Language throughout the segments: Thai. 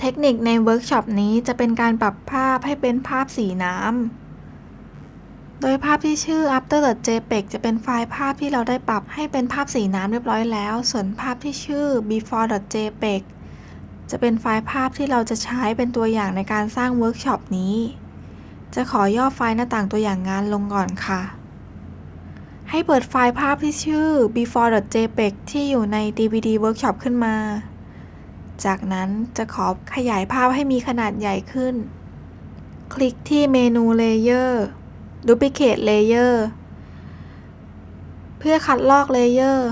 เทคนิคในเวิร์กช็อปนี้จะเป็นการปรับภาพให้เป็นภาพสีน้ำ โดยภาพที่ชื่อ after.jpeg จะเป็นไฟล์ภาพที่เราได้ปรับให้เป็นภาพสีน้ำเรียบร้อยแล้ว ส่วนภาพที่ชื่อ before.jpeg จะเป็นไฟล์ภาพที่เราจะใช้เป็นตัวอย่างในการสร้างเวิร์กช็อปนี้ จะขอย่อไฟล์หน้าต่างตัวอย่างงานลงก่อนค่ะ ให้เปิดไฟล์ภาพที่ชื่อ before.jpg ที่อยู่ใน DVD Workshop ขึ้นมา จากนั้นจะขอขยายภาพให้มีขนาดใหญ่ขึ้น คลิกที่เมนู Layer Duplicate Layer เพื่อคัดลอกเลเยอร์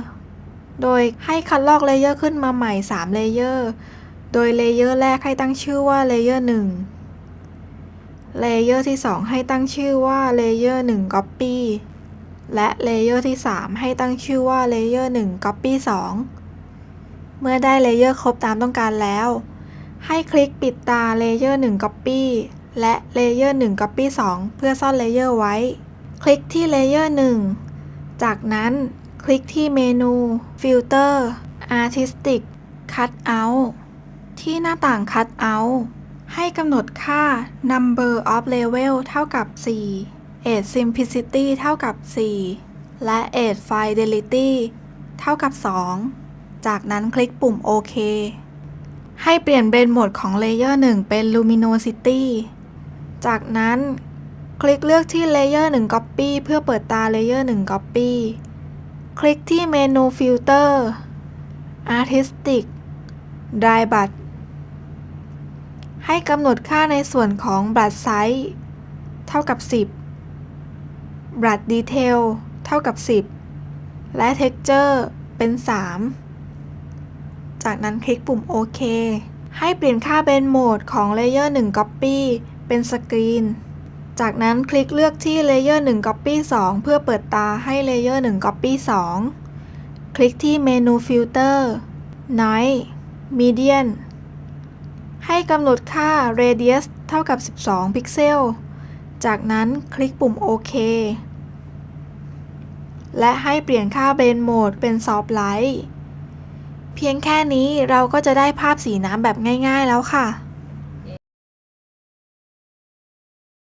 โดยให้คัดลอกเลเยอร์ขึ้นมาใหม่3เลเยอร์โดยเลเยอร์แรกให้ตั้งชื่อว่าเลเยอร์1เลเยอร์ที่ 2 ให้ตั้งชื่อว่าเลเยอร์1 Copy และเลเยอร์ที่ 3 ให้ตั้งชื่อว่าเลเยอร์1 Copy 2 เมื่อได้เลเยอร์ครบตามต้องการแล้ว ให้คลิกปิดตาเลเยอร์1 Copy และเลเยอร์1 Copy 2 เพื่อซ่อนเลเยอร์ไว้ คลิกที่เลเยอร์1จากนั้นคลิกที่เมนู Filter Artistic Cutout ที่หน้าต่าง Cutout ให้กำหนดค่า Number of Level เท่ากับ4 Edge Simplicity เท่ากับ 4 และ Edge Fidelity เท่ากับ 2 จากนั้นคลิกปุ่มโอเค ให้เปลี่ยนเบนโหมดของเลเยอร์1เป็น Luminosity จากนั้นคลิกเลือกที่เลเยอร์1 Copy เพื่อเปิดตาเลเยอร์1 Copy คลิกที่เมนู Filter Artistic Dry Brush ให้กำหนดค่าในส่วนของ Brush Size เท่ากับ 10 Brush Detail เท่ากับ 10 และ Texture เป็น 3 จากนั้นคลิกปุ่มโอเคให้เปลี่ยนค่าเบนโหมดของเลเยอร์1 Copy เป็นสกรีน จากนั้นคลิกเลือกที่เลเยอร์1 Copy 2 เพื่อเปิดตาให้เลเยอร์1 Copy 2 คลิกที่เมนู Filter Noise Median ให้กำหนดค่า Radius เท่ากับ 12 พิกเซล จากนั้นคลิกปุ่มโอเค และให้เปลี่ยนค่าเบนโหมดเป็น Soft Light เพียงแค่นี้เราก็จะได้ภาพสีน้ำแบบง่ายๆแล้วค่ะ